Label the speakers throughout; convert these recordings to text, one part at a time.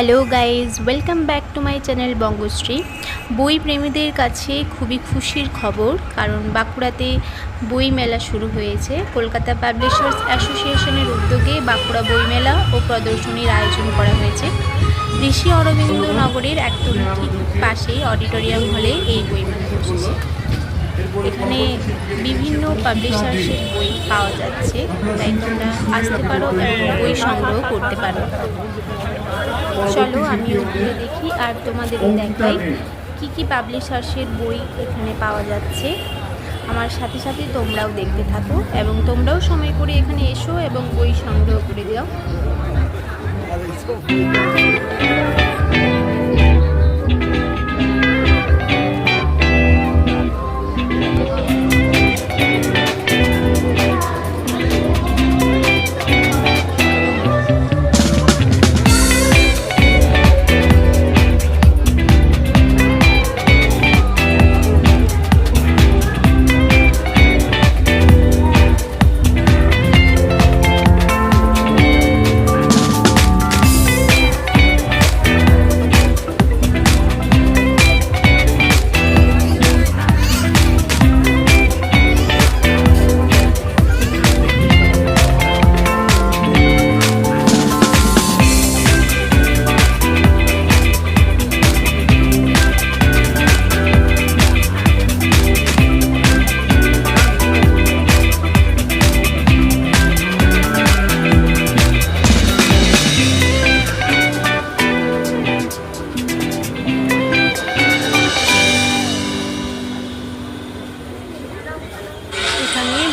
Speaker 1: Hello guys, welcome back to my channel Bangashree. বই প্রেমীদের কাছে খুবই খুশির খবর, কারণ বাঁকুড়াতে বই মেলা শুরু হয়েছে। কলকাতা পাবলিশার্স অ্যাসোসিয়েশনের উদ্যোগে বাঁকুড়া বইমেলা ও প্রদর্শনীর আয়োজন করা হয়েছে। ঋষি অরবিন্দ নগরের একদম ঠিক পাশেই অডিটোরিয়াম হলে এই বইমেলা বসেছে। এখানে বিভিন্ন পাবলিশার্সের বই পাওয়া যাচ্ছে। তাই তোমরা আসতে পারো এবং বই সংগ্রহ করতে পারো। চলো আমি ওগুলো দেখি আর তোমাদের দেখাই কি কি পাবলিশার্সের বই এখানে পাওয়া যাচ্ছে। আমার সাথে সাথে তোমরাও দেখতে থাকো এবং তোমরাও সময় করে এখানে এসো এবং বই সংগ্রহ করে দাও।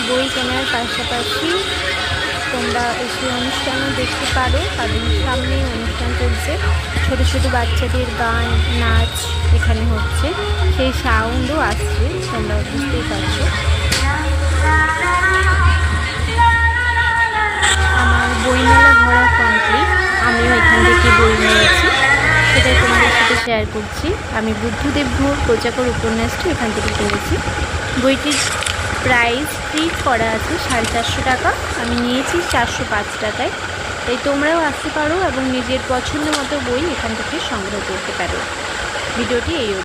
Speaker 1: বই কেনার পাশাপাশি তোমরা এসে অনুষ্ঠানও দেখতে পারো। কারণ সামনে অনুষ্ঠান চলছে। ছোট ছোট বাচ্চাদের গান, নাচ এখানে হচ্ছে। সেই সাউন্ডও আসছে, তোমরা বুঝতেই পারছ। আমার বইমেলা ঘোরা কমপ্লিট আমিও এখান থেকে বই নিয়েছি। সেটাই তোমাদের সাথে শেয়ার করছি। আমি বুদ্ধদেব ভোর কোচাকর উপন্যাসটি এখান থেকে কিনেছি। বইটির প্রাইস ফ্রিজ করা আছে সাড়ে চারশো টাকা। আমি নিয়েছি চারশো পাঁচ টাকায়। তাই তোমরাও আসতে পারো এবং নিজের পছন্দ মতো বই এখান থেকে সংগ্রহ করতে পারো। ভিডিওটি এই।